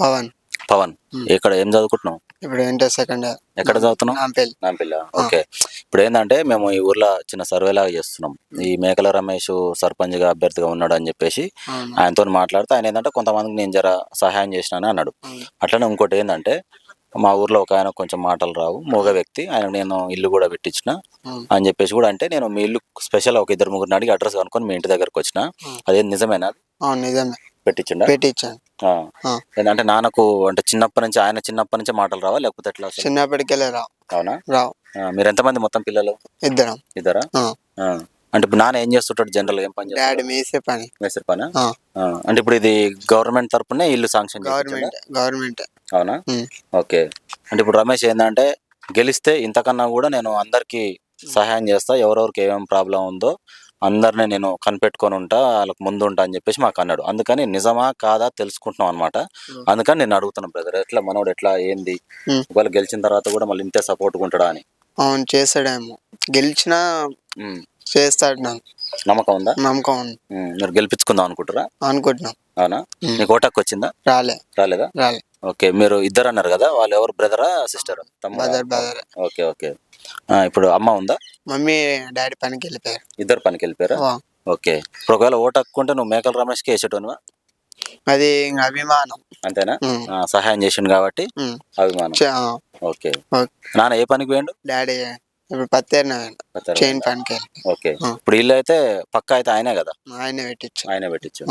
పవన్. పవన్. ఇక్కడ ఏం చదువుకుంటున్నావు? ఇప్పుడు ఇంటర్ సెకండ్ ఎక్కడ చదువుతున్నావు? నాంపల్లి నాంపిల్ల ఓకే. ఇప్పుడు ఏంటంటే మేము ఈ ఊర్లో చిన్న సర్వే లాగా చేస్తున్నాం. ఈ మేకల రమేష్ సర్పంచ్గా అభ్యర్థిగా ఉన్నాడు అని చెప్పేసి. ఆయనతో మాట్లాడితే ఆయన ఏంటంటే కొంతమందికి నేను జర సహాయం చేసినాను అన్నాడు. అట్లనే ఇంకోటి ఏంటంటే మా ఊర్లో ఒక ఆయన కొంచెం మాటలు రావు. మూగ వ్యక్తి. ఆయన నేను ఇల్లు కూడా పెట్టించిన. అని చెప్పేసి కూడా అంటే నేను మీ ఇల్లు స్పెషల్ ఒక ఇద్దరు ముగ్గురిని అడిగి అడ్రస్ కనుక్కొని మీ ఇంటి దగ్గరకు వచ్చిన. అదేం నిజమేనా? నిజమే. పెట్టించిండా? పెట్టించాను. ఏంటంటే నాన్నకు అంటే చిన్నప్పటి నుంచి ఆయన చిన్నప్పటి నుంచి మాటలు రావా? లేకపోతే ఎట్లా అసలు? చిన్నప్పటికెళ్ళి రావు. అవునా? రావు. మీరు ఎంతమంది మొత్తం పిల్లలు? ఇద్దరం. ఇద్దరా. అంటే ఇప్పుడు నాన్న ఏం చేస్తుంటాడు జనరల్ ఏం పని డాడీ మేసే పని. మేస్త్రి పనా. అంటే ఇప్పుడు ఇది గవర్నమెంట్ తరపునే ఇల్లు శాంక్షన్? Government government. అవునా. ఓకే. అంటే ఇప్పుడు రమేష్ ఏంటంటే గెలిస్తే ఇంతకన్నా కూడా నేను అందరికి సహాయం చేస్తా ఎవరెవరికి ఏమేమి ప్రాబ్లం ఉందో అందరిని నేను కనిపెట్టుకొని ఉంటా వాళ్ళకి ముందు ఉంటా అని చెప్పేసి మాకు అన్నాడు. అందుకని నిజమా కాదా తెలుసుకుంటున్నాం అనమాట. అందుకని నేను అడుగుతున్నాను బ్రదర్ ఎట్లా మనోడు ఎట్లా ఏంది. ఒకవేళ గెలిచిన తర్వాత కూడా మళ్ళీ ఇంతే సపోర్ట్ ఉంటాడా అని. అవును చేస్తాడేమో గెలిచినా. చేస్తాడు నాకు. నమ్మకం ఉందా? నమ్మకం ఉంది. మీరు గెలిపించుకుందాం అనుకుంటారా అనుకుంటున్నాం. అవునా. నీకు ఓటక్ వచ్చిందా? రాలే. రాలేదా? రాలే. ఓకే మీరు ఇద్దరు అన్నారు కదా వాళ్ళు ఎవరు బ్రదరా sister brother brother okay okay. ఇప్పుడు అమ్మ ఉందా? మమ్మీ డాడీ పనికి వెళ్ళిపోయారు. ఇద్దరు పనికి వెళ్ళిపోయారా? ఓకే. ఇప్పుడు ఒకవేళ ఓటు హక్కుంటే నువ్వు మేకల రమేష్కి వేసేటోనువా? అది అభిమానం. అంతేనా? సహాయం చేసిండు కాబట్టి. అభిమానం. ఓకే. నాన్న ఏ పనికి పోయిండు? డాడీ ఇప్పుడు పత్తేరిన. చైన్ పనికి ఓకే. ఇప్పుడు ఇల్లు అయితే పక్క అయితే ఆయనే కదా? ఆయన పెట్టించు ఆయనే పెట్టించు.